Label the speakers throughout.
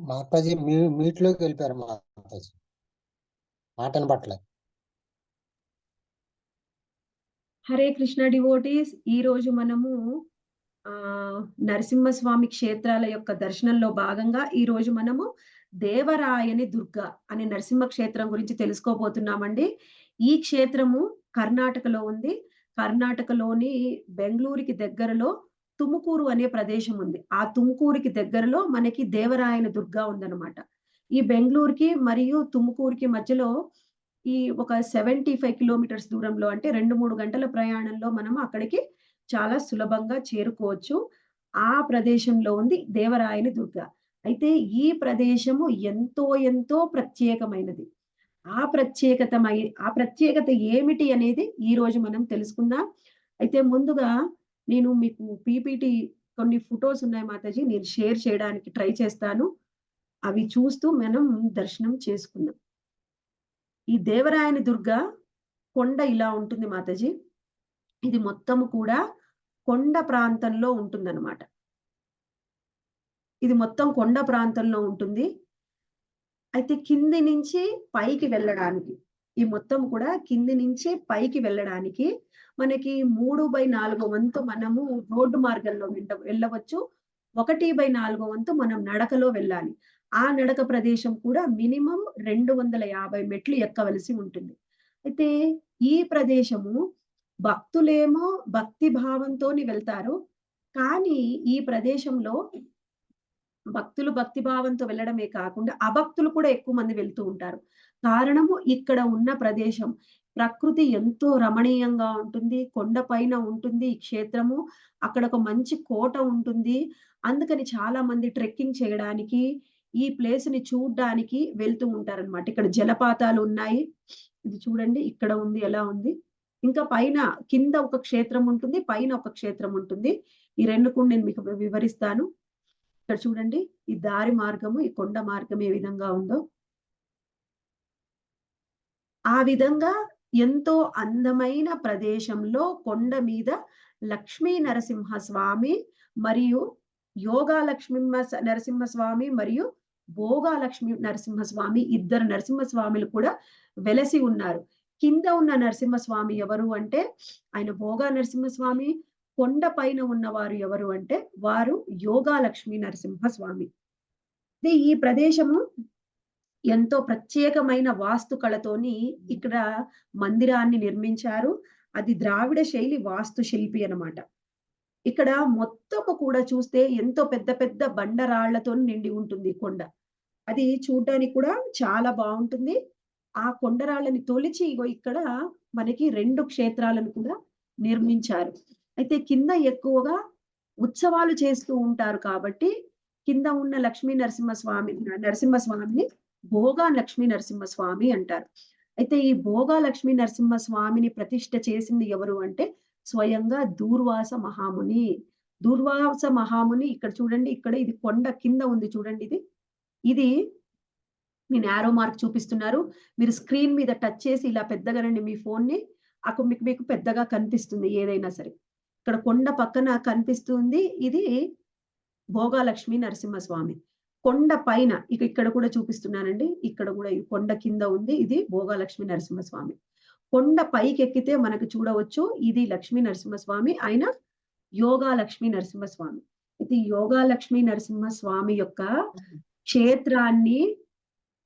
Speaker 1: మాతాజీ మీ మీట్లోకి వెళ్ళిపోయారు మాతాజీ. మాటను పట్ల
Speaker 2: హరే కృష్ణ డివోటీస్ ఈ రోజు మనము ఆ నరసింహస్వామి క్షేత్రాల యొక్క దర్శనంలో భాగంగా ఈ రోజు మనము దేవరాయని దుర్గ అనే నరసింహ క్షేత్రం గురించి తెలుసుకోబోతున్నామండి. ఈ క్షేత్రము కర్ణాటకలో ఉంది. కర్ణాటకలోని బెంగళూరుకి దగ్గరలో తుముకూరు అనే ప్రదేశం ఉంది. ఆ తుముకూరుకి దగ్గరలో మనకి దేవరాయన దుర్గ ఉందన్నమాట. ఈ బెంగళూరుకి మరియు తుముకూరుకి మధ్యలో ఈ ఒక సెవెంటీ ఫైవ్ కిలోమీటర్స్ దూరంలో అంటే రెండు మూడు గంటల ప్రయాణంలో మనం అక్కడికి చాలా సులభంగా చేరుకోవచ్చు. ఆ ప్రదేశంలో ఉంది దేవరాయని దుర్గ. అయితే ఈ ప్రదేశము ఎంతో ఎంతో ప్రత్యేకమైనది. ఆ ప్రత్యేకతమై ఆ ప్రత్యేకత ఏమిటి అనేది ఈ రోజు మనం తెలుసుకుందాం. అయితే ముందుగా నేను మీకు పీపీటీ కొన్ని ఫొటోస్ ఉన్నాయి మాతాజీ నేను షేర్ చేయడానికి ట్రై చేస్తాను. అవి చూస్తూ మనం దర్శనం చేసుకుందాం. ఈ దేవరాయని దుర్గ కొండ ఇలా ఉంటుంది మాతాజీ. ఇది మొత్తము కూడా కొండ ప్రాంతంలో ఉంటుందన్నమాట. ఇది మొత్తం కొండ ప్రాంతంలో ఉంటుంది. అయితే కింది నుంచి పైకి వెళ్ళడానికి ఈ మొత్తం కూడా కింది నుంచి పైకి వెళ్ళడానికి మనకి మూడు బై నాలుగు వంతు మనము రోడ్డు మార్గంలో వెళ్ళవచ్చు. ఒకటి బై నాలుగో వంతు మనం నడకలో వెళ్ళాలి. ఆ నడక ప్రదేశం కూడా మినిమం రెండు వందల యాభై మెట్లు ఎక్కవలసి ఉంటుంది. అయితే ఈ ప్రదేశము భక్తులేమో భక్తి భావంతోని వెళ్తారు. కానీ ఈ ప్రదేశంలో భక్తులు భక్తి భావంతో వెళ్ళడమే కాకుండా అభక్తులు కూడా ఎక్కువ మంది వెళ్తూ ఉంటారు. కారణము ఇక్కడ ఉన్న ప్రదేశం. ప్రకృతి ఎంతో రమణీయంగా ఉంటుంది. కొండ పైన ఉంటుంది ఈ క్షేత్రము. అక్కడ ఒక మంచి కోట ఉంటుంది. అందుకని చాలా మంది ట్రెక్కింగ్ చేయడానికి ఈ ప్లేస్ని చూడడానికి వెళ్తూ ఉంటారనమాట ఇక్కడ జలపాతాలు ఉన్నాయి. ఇది చూడండి ఇక్కడ ఉంది ఎలా ఉంది. ఇంకా పైన కింద ఒక క్షేత్రం ఉంటుంది పైన ఒక క్షేత్రం ఉంటుంది. ఈ రెండు కూడా నేను మీకు వివరిస్తాను. ఇక్కడ చూడండి ఈ దారి మార్గము ఈ కొండ మార్గం ఏ విధంగా ఉందో. ఆ విధంగా ఎంతో అందమైన ప్రదేశంలో కొండ మీద లక్ష్మీ నరసింహ స్వామి మరియు యోగా లక్ష్మీ నరసింహస్వామి మరియు భోగా లక్ష్మీ నరసింహస్వామి ఇద్దరు నరసింహస్వామిలు కూడా వెలసి ఉన్నారు. కింద ఉన్న నరసింహస్వామి ఎవరు అంటే ఆయన భోగా నరసింహస్వామి కొండ పైన ఉన్నవారు ఎవరు అంటే వారు యోగా లక్ష్మీ నరసింహస్వామి. ఈ ప్రదేశము ఎంతో ప్రత్యేకమైన వాస్తు కళతోని ఇక్కడ మందిరాన్ని నిర్మించారు. అది ద్రావిడ శైలి వాస్తు శిల్పి అనమాట ఇక్కడ మొత్తము కూడా చూస్తే ఎంతో పెద్ద పెద్ద బండరాళ్ళతో నిండి ఉంటుంది కొండ. అది చూడడానికి కూడా చాలా బాగుంటుంది. ఆ కొండరాళ్ళని తొలిచి ఇగో ఇక్కడ మనకి రెండు క్షేత్రాలను కూడా నిర్మించారు. అయితే కింద ఎక్కువగా ఉత్సవాలు చేస్తూ ఉంటారు కాబట్టి కింద ఉన్న లక్ష్మీ నరసింహస్వామి నరసింహస్వామిని భోగా లక్ష్మీ నరసింహస్వామి అంటారు. అయితే ఈ భోగా లక్ష్మీ నరసింహస్వామిని ప్రతిష్ట చేసింది ఎవరు అంటే స్వయంగా దూర్వాస మహాముని. దూర్వాస మహాముని ఇక్కడ చూడండి ఇక్కడ ఇది కొండ కింద ఉంది చూడండి ఇది. ఇది నేను యారో మార్క్ చూపిస్తున్నారు. మీరు స్క్రీన్ మీద టచ్ చేసి ఇలా పెద్దగా రండి మీ ఫోన్ని. అక్కడ మీకు మీకు పెద్దగా కనిపిస్తుంది ఏదైనా సరే. ఇక్కడ కొండ పక్కన కనిపిస్తుంది ఇది భోగాలక్ష్మి నరసింహస్వామి. కొండ పైన ఇక ఇక్కడ కూడా చూపిస్తున్నానండి ఇక్కడ కూడా కొండ కింద ఉంది ఇది భోగాలక్ష్మి నరసింహస్వామి. కొండ పైకి ఎక్కితే మనకు చూడవచ్చు ఇది లక్ష్మీ నరసింహస్వామి ఆయన యోగా లక్ష్మీ నరసింహస్వామి. ఇది యోగా లక్ష్మీ నరసింహస్వామి యొక్క క్షేత్రాన్ని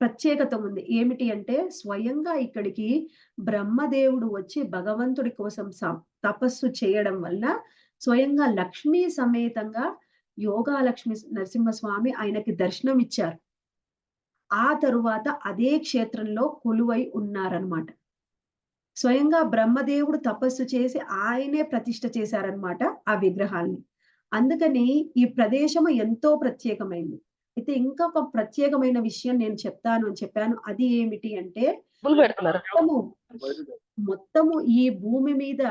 Speaker 2: ప్రత్యేకత ఉంది. ఏమిటి అంటే స్వయంగా ఇక్కడికి బ్రహ్మదేవుడు వచ్చి భగవంతుడి కోసం తపస్సు చేయడం వల్ల స్వయంగా లక్ష్మీ సమేతంగా యోగా లక్ష్మి నరసింహస్వామి ఆయనకి దర్శనం ఇచ్చారు ఆ తరువాత అదే క్షేత్రంలో కొలువై ఉన్నారనమాట స్వయంగా బ్రహ్మదేవుడు తపస్సు చేసి ఆయనే ప్రతిష్ట చేశారనమాట ఆ విగ్రహాల్ని. అందుకని ఈ ప్రదేశము ఎంతో ప్రత్యేకమైంది. అయితే ఇంకొక ప్రత్యేకమైన విషయం నేను చెప్తాను అని చెప్పాను. అది ఏమిటి అంటే మొత్తము మొత్తము ఈ భూమి మీద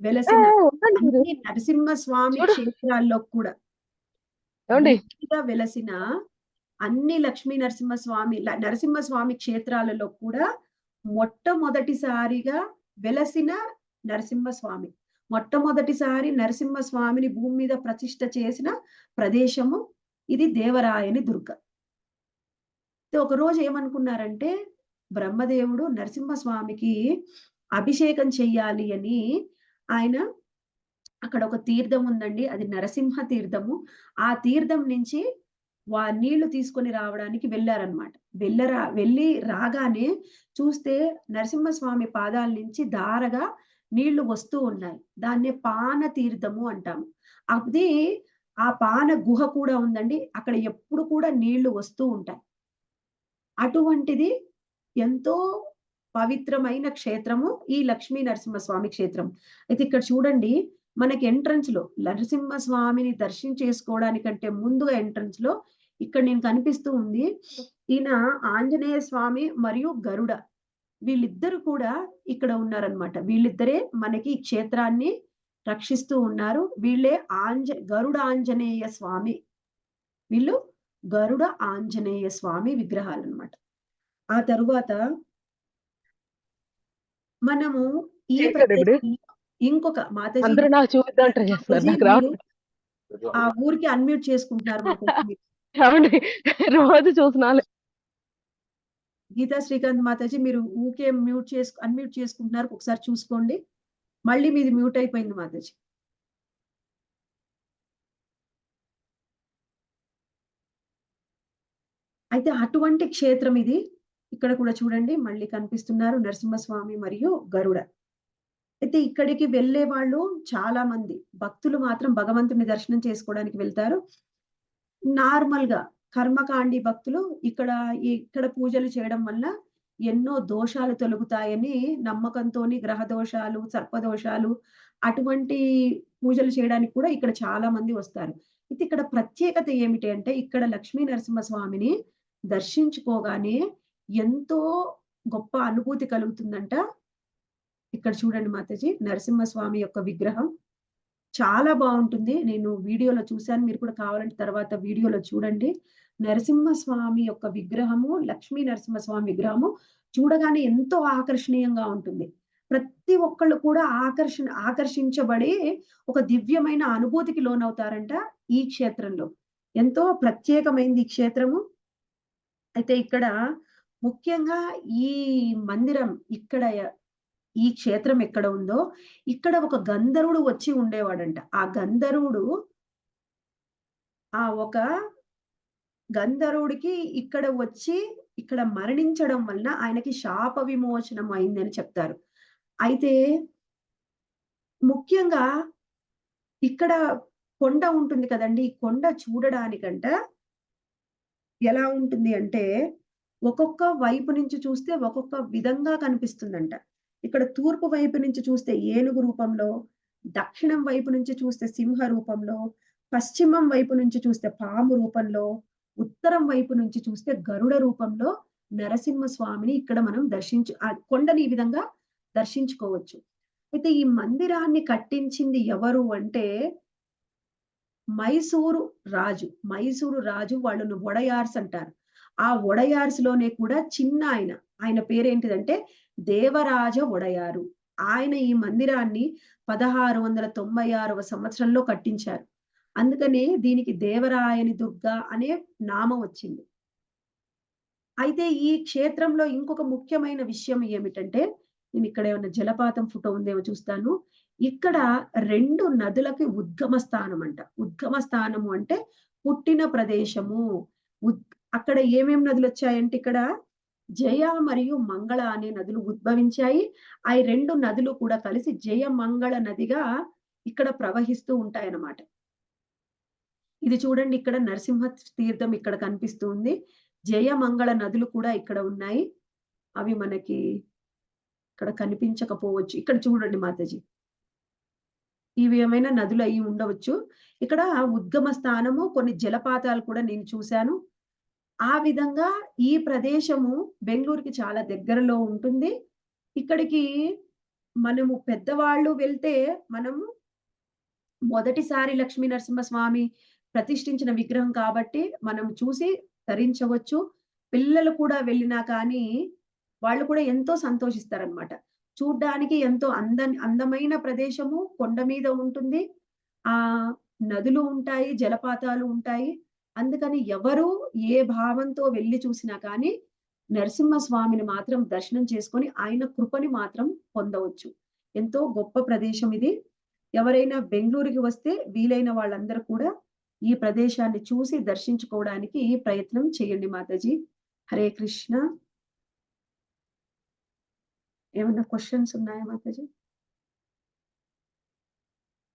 Speaker 2: వెలసిన అన్ని నరసింహస్వామి క్షేత్రాల్లో కూడా వెలసిన అన్ని లక్ష్మీ నరసింహస్వామి నరసింహస్వామి క్షేత్రాలలో కూడా మొట్టమొదటిసారిగా వెలసిన నరసింహస్వామి. మొట్టమొదటిసారి నరసింహస్వామిని భూమి మీద ప్రతిష్ట చేసిన ప్రదేశము ఇది దేవరాయని దుర్గ. ఒక ఒకరోజు ఏమనుకున్నారంటే బ్రహ్మదేవుడు నరసింహస్వామికి అభిషేకం చెయ్యాలి అని ఆయన అక్కడ ఒక తీర్థం ఉందండి అది నరసింహ తీర్థము. ఆ తీర్థం నుంచి వా నీళ్ళు తీసుకొని రావడానికి వెళ్ళారనమాట వెళ్ళరా వెళ్ళి రాగానే చూస్తే నరసింహస్వామి పాదాల నుంచి ధారగా నీళ్ళు వస్తూ ఉన్నాయి. దాన్నే పాన తీర్థము అంటాము. అది ఆ పాన గుహ కూడా ఉందండి. అక్కడ ఎప్పుడు కూడా నీళ్ళు వస్తూ ఉంటాయి. అటువంటిది ఎంతో పవిత్రమైన క్షేత్రము ఈ లక్ష్మీ నరసింహస్వామి క్షేత్రం. అయితే ఇక్కడ చూడండి మనకి ఎంట్రన్స్లో నరసింహస్వామిని దర్శనం చేసుకోవడానికంటే ముందుగా ఎంట్రన్స్లో ఇక్కడ నేను కనిపిస్తూ ఉంది. ఈయన ఆంజనేయ స్వామి మరియు గరుడ వీళ్ళిద్దరు కూడా ఇక్కడ ఉన్నారనమాట వీళ్ళిద్దరే మనకి ఈ క్షేత్రాన్ని రక్షిస్తూ ఉన్నారు. వీళ్ళే ఆంజ గరుడ ఆంజనేయ స్వామి. వీళ్ళు గరుడ ఆంజనేయ స్వామి విగ్రహాలు అన్నమాట ఆ తరువాత మనము ఈ ఇంకొక మాతాజీ ఆ ఊరికి అన్మ్యూట్ చేసుకుంటున్నారు
Speaker 3: రోజు చూసినాలే
Speaker 2: గీతా శ్రీకాంత్ మాతాజీ మీరు ఊకే మ్యూట్ చేసు అన్మ్యూట్ చేసుకుంటున్నారు. ఒకసారి చూసుకోండి. మళ్ళీ మీది మ్యూట్ అయిపోయింది మాతాజీ. అయితే అటువంటి క్షేత్రం ఇది. ఇక్కడ కూడా చూడండి. మళ్ళీ కనిపిస్తున్నారు నరసింహస్వామి మరియు గరుడ. అయితే ఇక్కడికి వెళ్ళే వాళ్ళు చాలా మంది. భక్తులు మాత్రం భగవంతుని దర్శనం చేసుకోవడానికి వెళ్తారు. నార్మల్గా కర్మకాండి భక్తులు ఇక్కడ ఇక్కడ పూజలు చేయడం వల్ల ఎన్నో దోషాలు తొలగుతాయని నమ్మకంతోని గ్రహ దోషాలు సర్పదోషాలు అటువంటి పూజలు చేయడానికి కూడా ఇక్కడ చాలా మంది వస్తారు. అయితే ఇక్కడ ప్రత్యేకత ఏమిటి అంటే ఇక్కడ లక్ష్మీ నరసింహస్వామిని దర్శించుకోగానే ఎంతో గొప్ప అనుభూతి కలుగుతుందంట. ఇక్కడ చూడండి మాతాజీ నరసింహస్వామి యొక్క విగ్రహం. చాలా బాగుంటుంది. నేను వీడియోలో చూశాను. మీరు కూడా కావాలంటే తర్వాత వీడియోలో చూడండి. నరసింహస్వామి యొక్క విగ్రహము లక్ష్మీ నరసింహస్వామి విగ్రహము చూడగానే ఎంతో ఆకర్షణీయంగా ఉంటుంది. ప్రతి ఒక్కళ్ళు కూడా ఆకర్షణ ఆకర్షించబడి ఒక దివ్యమైన అనుభూతికి లోనవుతారంట ఈ క్షేత్రంలో. ఎంతో ప్రత్యేకమైంది ఈ క్షేత్రము. అయితే ఇక్కడ ముఖ్యంగా ఈ మందిరం ఇక్కడ ఈ క్షేత్రం ఎక్కడ ఉందో ఇక్కడ ఒక గంధర్వుడు వచ్చి ఉండేవాడంట. ఆ గంధర్వుడు ఆ ఒక గంధర్వుడికి ఇక్కడ వచ్చి ఇక్కడ మరణించడం వలన ఆయనకి శాప విమోచనం అయిందని చెప్తారు. అయితే ముఖ్యంగా ఇక్కడ కొండ ఉంటుంది కదండి ఈ కొండ చూడడానికంట ఎలా ఉంటుంది అంటే ఒక్కొక్క వైపు నుంచి చూస్తే ఒక్కొక్క విధంగా కనిపిస్తుందంట. ఇక్కడ తూర్పు వైపు నుంచి చూస్తే ఏనుగు రూపంలో దక్షిణం వైపు నుంచి చూస్తే సింహ రూపంలో పశ్చిమం వైపు నుంచి చూస్తే పాము రూపంలో ఉత్తరం వైపు నుంచి చూస్తే గరుడ రూపంలో నరసింహ స్వామిని ఇక్కడ మనం దర్శించు ఆ కొండని ఈ విధంగా దర్శించుకోవచ్చు. అయితే ఈ మందిరాన్ని కట్టించింది ఎవరు అంటే మైసూరు రాజు. మైసూరు రాజు వాళ్ళను వడయార్స్ అంటారు. ఆ ఒడయార్స్లోనే కూడా చిన్న ఆయన ఆయన పేరేంటిదంటే దేవరాజ ఒడయారు. ఆయన ఈ మందిరాన్ని పదహారు వందల తొంభై ఆరవ సంవత్సరంలో కట్టించారు. అందుకనే దీనికి దేవరాయని దుర్గ అనే నామం వచ్చింది. అయితే ఈ క్షేత్రంలో ఇంకొక ముఖ్యమైన విషయం ఏమిటంటే నేను ఇక్కడ ఏమైనా జలపాతం ఫోటో ఉందేమో చూస్తాను. ఇక్కడ రెండు నదులకి ఉద్గమ స్థానం అంట ఉద్గమ స్థానము అంటే పుట్టిన ప్రదేశము. అక్కడ ఏమేం నదులు వచ్చాయంటే ఇక్కడ జయ మరియు మంగళ అనే నదులు ఉద్భవించాయి. ఆ రెండు నదులు కూడా కలిసి జయ మంగళ నదిగా ఇక్కడ ప్రవహిస్తూ ఉంటాయన్నమాట. ఇది చూడండి ఇక్కడ నరసింహ తీర్థం ఇక్కడ కనిపిస్తుంది. జయ మంగళ నదులు కూడా ఇక్కడ ఉన్నాయి. అవి మనకి ఇక్కడ కనిపించకపోవచ్చు. ఇక్కడ చూడండి మాతాజీ. ఇవి ఏమైనా నదులు అయి ఉండవచ్చు. ఇక్కడ ఉద్గమ స్థానము కొన్ని జలపాతాలు కూడా నేను చూశాను. ఆ విధంగా ఈ ప్రదేశము బెంగళూరుకి చాలా దగ్గరలో ఉంటుంది. ఇక్కడికి మనము పెద్దవాళ్ళు వెళ్తే మనము మొదటిసారి లక్ష్మీ నరసింహస్వామి ప్రతిష్ఠించిన విగ్రహం కాబట్టి మనం చూసి ధరించవచ్చు పిల్లలు కూడా వెళ్ళినా కానీ వాళ్ళు కూడా ఎంతో సంతోషిస్తారనమాట చూడ్డానికి ఎంతో అంద అందమైన ప్రదేశము కొండ మీద ఉంటుంది. ఆ నదులు ఉంటాయి జలపాతాలు ఉంటాయి. అందుకని ఎవరు ఏ భావంతో వెళ్ళి చూసినా కానీ నరసింహస్వామిని మాత్రం దర్శనం చేసుకొని ఆయన కృపని మాత్రం పొందవచ్చు. ఎంతో గొప్ప ప్రదేశం ఇది. ఎవరైనా బెంగళూరుకి వస్తే వీలైన వాళ్ళందరూ కూడా ఈ ప్రదేశాన్ని చూసి దర్శించుకోవడానికి ప్రయత్నం చేయండి మాతాజీ. హరే కృష్ణ. ఏమన్నా క్వశ్చన్స్ ఉన్నాయా మాతాజీ?